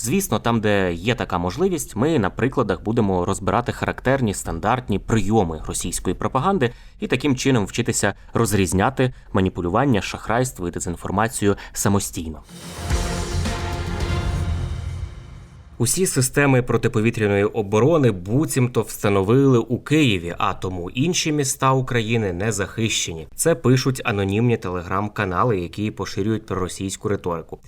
Звісно, там, де є така можливість, ми на прикладах будемо розбирати характерні стандартні прийоми російської пропаганди і таким чином вчитися розрізняти маніпулювання, шахрайство і дезінформацію самостійно. Усі системи протиповітряної оборони буцімто встановили у Києві, а тому інші міста України не захищені. Це пишуть анонімні телеграм-канали, які поширюють проросійську риторику.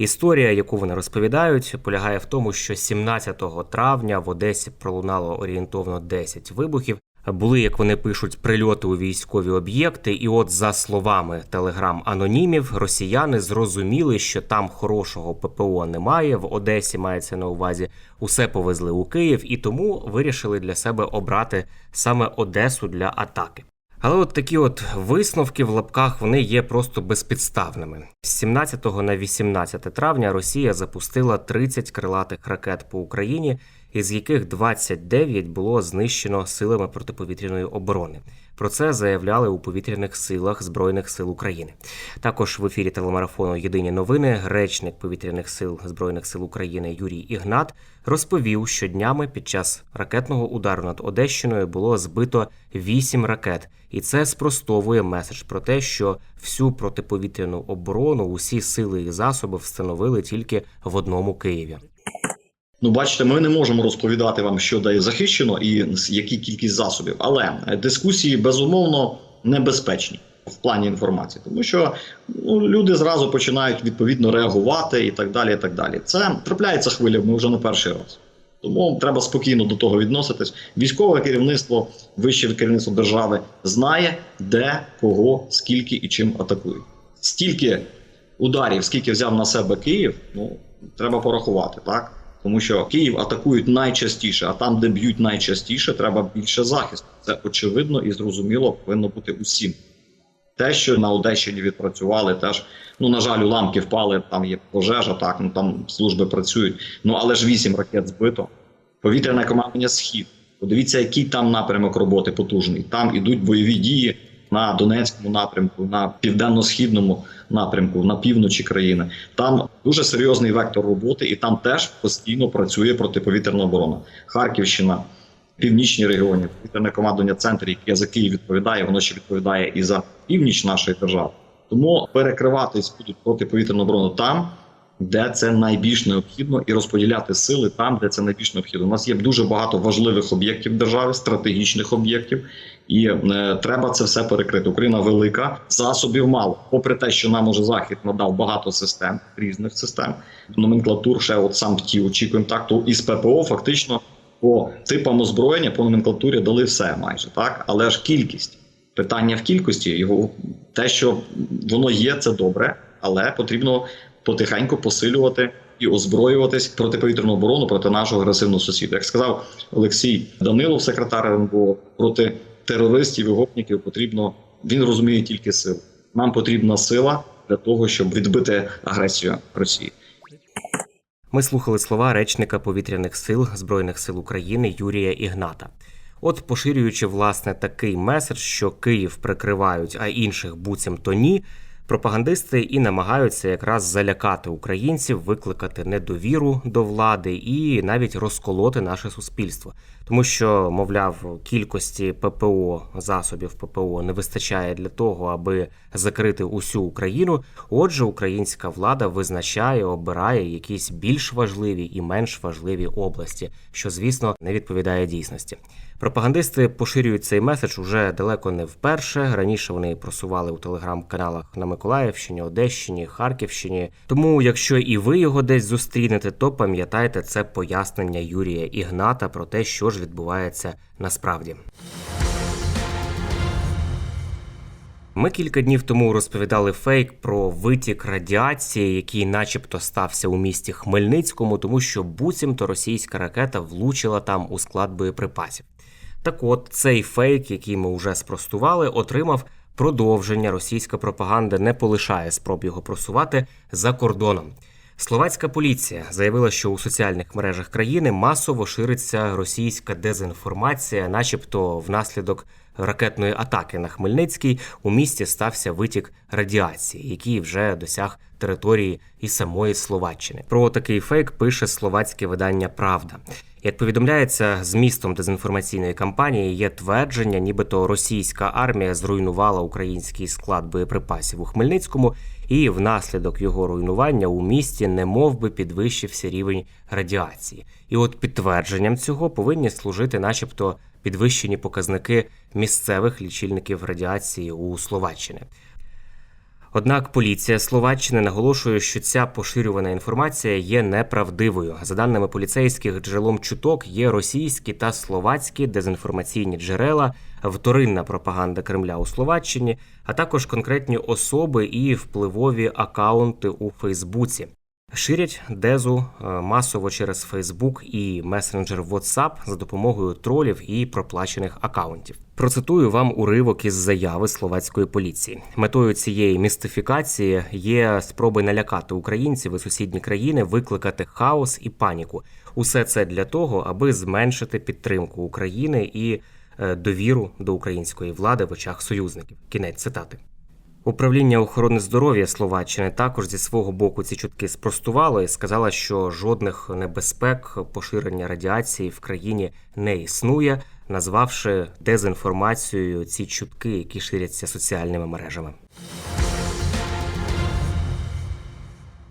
Історія, яку вони розповідають, полягає в тому, що 17 травня в Одесі пролунало орієнтовно 10 вибухів. Були, як вони пишуть, прильоти у військові об'єкти, і от за словами телеграм-анонімів, росіяни зрозуміли, що там хорошого ППО немає. В Одесі мається на увазі усе повезли у Київ, і тому вирішили для себе обрати саме Одесу для атаки. Але от такі от висновки в лапках вони є просто безпідставними. З 17 на 18 травня Росія запустила 30 крилатих ракет по Україні, із яких 29 було знищено силами протиповітряної оборони. Про це заявляли у повітряних силах Збройних сил України. Також в ефірі телемарафону Єдині новини речник повітряних сил Збройних сил України Юрій Ігнат розповів, що днями під час ракетного удару над Одещиною було збито 8 ракет, і це спростовує меседж про те, що всю протиповітряну оборону, усі сили і засоби встановили тільки в одному Києві. Ну, бачите, ми не можемо розповідати вам, що де захищено і які кількість засобів, але е, дискусії безумовно небезпечні в плані інформації, тому що ну, люди зразу починають відповідно реагувати і так далі. І так далі. Це трапляється хвилями вже не перший раз. Тому треба спокійно до того відноситись. Військове керівництво, вище керівництво держави знає, де, кого, скільки і чим атакують. Стільки ударів, скільки взяв на себе Київ, ну треба порахувати, так? Тому що Київ атакують найчастіше, а там, де б'ють найчастіше, треба більше захисту. Це очевидно і зрозуміло повинно бути усім. Те, що на Одещині відпрацювали, теж ну на жаль, уламки впали. Там є пожежа, так ну там служби працюють. Ну але ж вісім ракет збито. Повітряне командування схід. Подивіться, який там напрямок роботи потужний. Там ідуть бойові дії на Донецькому напрямку, на південно-східному напрямку, на півночі країни. Там дуже серйозний вектор роботи, і там теж постійно працює протиповітряна оборона. Харківщина, північні регіони, повітряне командування центру, яке за Київ відповідає, воно ще відповідає і за північ нашої держави. Тому перекриватись будуть протиповітряну оборону там, де це найбільш необхідно, і розподіляти сили там, де це найбільш необхідно. У нас є дуже багато важливих об'єктів держави, стратегічних об'єктів, і е, треба це все перекрити. Україна велика, засобів мало. Попри те, що нам уже захід надав багато систем, різних систем, номенклатур, ще от сам ті очікуємо так. То із ППО фактично по типам озброєння по номенклатурі дали все майже так, але ж кількість. Питання в кількості його те, що воно є, це добре, але потрібно потихеньку посилювати і озброюватись протиповітряну оборону проти нашого агресивного сусіда. Як сказав Олексій Данилов, секретар РНБО, проти терористів і гопників потрібно. Він розуміє тільки силу. Нам потрібна сила для того, щоб відбити агресію Росії. Ми слухали слова речника повітряних сил Збройних сил України Юрія Ігната. От, поширюючи власне такий меседж, що Київ прикривають, а інших буцімто ні, пропагандисти і намагаються якраз залякати українців, викликати недовіру до влади і навіть розколоти наше суспільство. Тому що, мовляв, кількості ППО засобів ППО не вистачає для того, аби закрити усю Україну. Отже, українська влада визначає, обирає якісь більш важливі і менш важливі області, що звісно не відповідає дійсності. Пропагандисти поширюють цей меседж уже далеко не вперше. Раніше вони просували у телеграм-каналах на Миколаївщині, Одещині, Харківщині. Тому, якщо і ви його десь зустрінете, то пам'ятайте це пояснення Юрія Ігната про те, що ж відбувається насправді. Ми кілька днів тому розповідали фейк про витік радіації, який, начебто, стався у місті Хмельницькому, тому що буцімто російська ракета влучила там у склад боєприпасів. Так от цей фейк, який ми вже спростували, отримав продовження. Російська пропаганда не полишає спроб його просувати за кордоном. Словацька поліція заявила, що у соціальних мережах країни масово шириться російська дезінформація, начебто внаслідок ракетної атаки на Хмельницький у місті стався витік радіації, який вже досяг території і самої Словаччини. Про такий фейк пише словацьке видання Правда. Як повідомляється, змістом дезінформаційної кампанії є твердження, нібито російська армія зруйнувала український склад боєприпасів у Хмельницькому, і внаслідок його руйнування у місті не би підвищився рівень радіації. І от підтвердженням цього повинні служити, начебто, підвищені показники місцевих лічильників радіації у Словаччині. Однак поліція Словаччини наголошує, що ця поширювана інформація є неправдивою. За даними поліцейських, джерелом чуток є російські та словацькі дезінформаційні джерела, вторинна пропаганда Кремля у Словаччині, а також конкретні особи і впливові акаунти у Фейсбуці. Ширять дезу е, масово через Фейсбук і месенджер WhatsApp за допомогою тролів і проплачених акаунтів. Процитую вам уривок із заяви словацької поліції. Метою цієї містифікації є спроби налякати українців і сусідні країни, викликати хаос і паніку. Усе це для того, аби зменшити підтримку України і е, довіру до української влади в очах союзників. Кінець цитати. Управління охорони здоров'я Словаччини також зі свого боку ці чутки спростувало і сказала, що жодних небезпек поширення радіації в країні не існує, назвавши дезінформацією ці чутки, які ширяться соціальними мережами.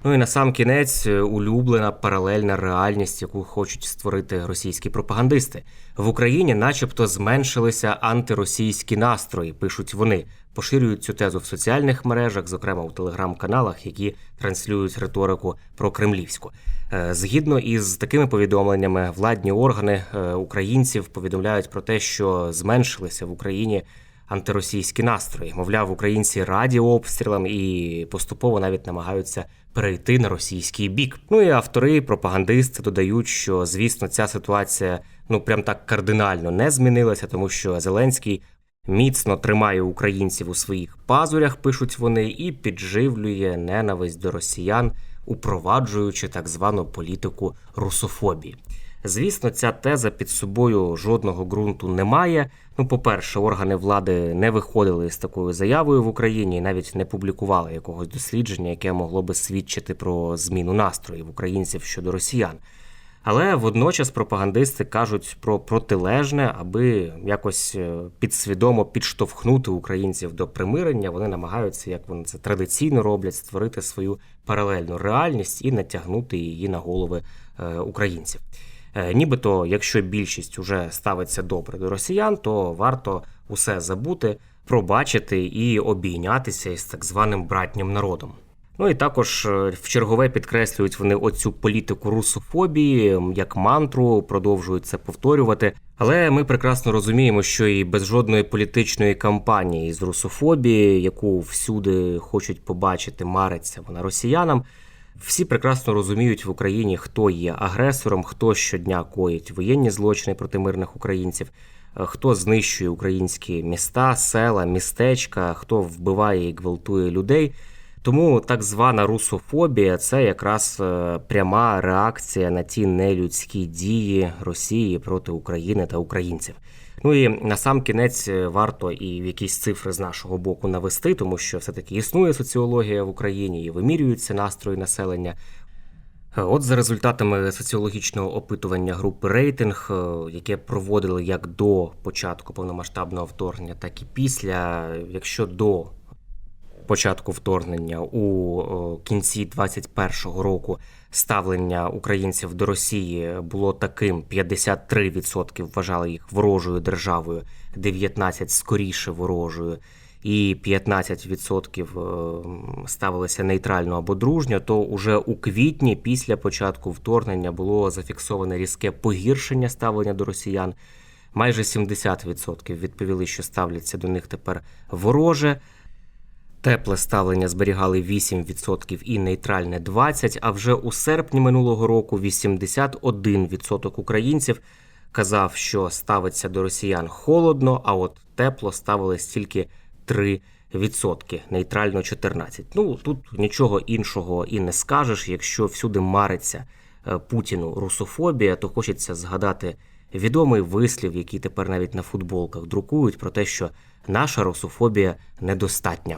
Ну і на сам кінець улюблена паралельна реальність, яку хочуть створити російські пропагандисти в Україні, начебто, зменшилися антиросійські настрої. Пишуть вони, поширюють цю тезу в соціальних мережах, зокрема у телеграм-каналах, які транслюють риторику про кремлівську. Е, згідно із такими повідомленнями, владні органи е, українців повідомляють про те, що зменшилися в Україні антиросійські настрої. Мовляв, українці раді обстрілам і поступово навіть намагаються перейти на російський бік. Ну і автори, пропагандисти додають, що звісно ця ситуація ну прям так кардинально не змінилася, тому що Зеленський. Міцно тримає українців у своїх пазурях, пишуть вони, і підживлює ненависть до росіян, упроваджуючи так звану політику русофобії. Звісно, ця теза під собою жодного ґрунту не має. Ну, по-перше, органи влади не виходили з такою заявою в Україні і навіть не публікували якогось дослідження, яке могло би свідчити про зміну настроїв українців щодо росіян. Але водночас пропагандисти кажуть про протилежне, аби якось е, підсвідомо підштовхнути українців до примирення. Вони намагаються, як вони це традиційно роблять, створити свою паралельну реальність і натягнути її на голови е, українців. Е, нібито, якщо більшість уже ставиться добре до росіян, то варто усе забути, пробачити і обійнятися із так званим братнім народом. Ну і також е, в чергове підкреслюють вони оцю політику русофобії як мантру, продовжують це повторювати. Але ми прекрасно розуміємо, що і без жодної політичної кампанії з русофобії, яку всюди хочуть побачити, мариться вона росіянам. Всі прекрасно розуміють в Україні, хто є агресором, хто щодня коїть воєнні злочини проти мирних українців, е, хто знищує українські міста, села, містечка, хто вбиває і гвалтує людей. Тому так звана русофобія це якраз е, пряма реакція на ті нелюдські дії Росії проти України та українців. Ну і на сам кінець е, варто і якісь цифри з нашого боку навести, тому що все-таки існує соціологія в Україні і вимірюються настрої населення. Е, от за результатами соціологічного опитування групи рейтинг, яке проводили як до початку повномасштабного вторгнення, так і після, якщо до початку вторгнення у кінці 21-го року ставлення українців до Росії було таким: 53% вважали їх ворожою державою, 19% скоріше ворожою. І 15% е, ставилися нейтрально або дружньо, то уже у квітні, після початку вторгнення, було зафіксоване різке погіршення ставлення до росіян. Майже 70% відповіли, що ставляться до них тепер вороже. Тепле ставлення зберігали 8% і нейтральне 20%, а вже у серпні минулого року 81% українців казав, що ставиться до росіян холодно, а от тепло ставилось тільки 3%, нейтрально 14%. Ну тут нічого іншого і не скажеш. Якщо всюди мариться е, Путіну русофобія, то хочеться згадати відомий вислів, який тепер навіть на футболках друкують, про те, що наша русофобія недостатня.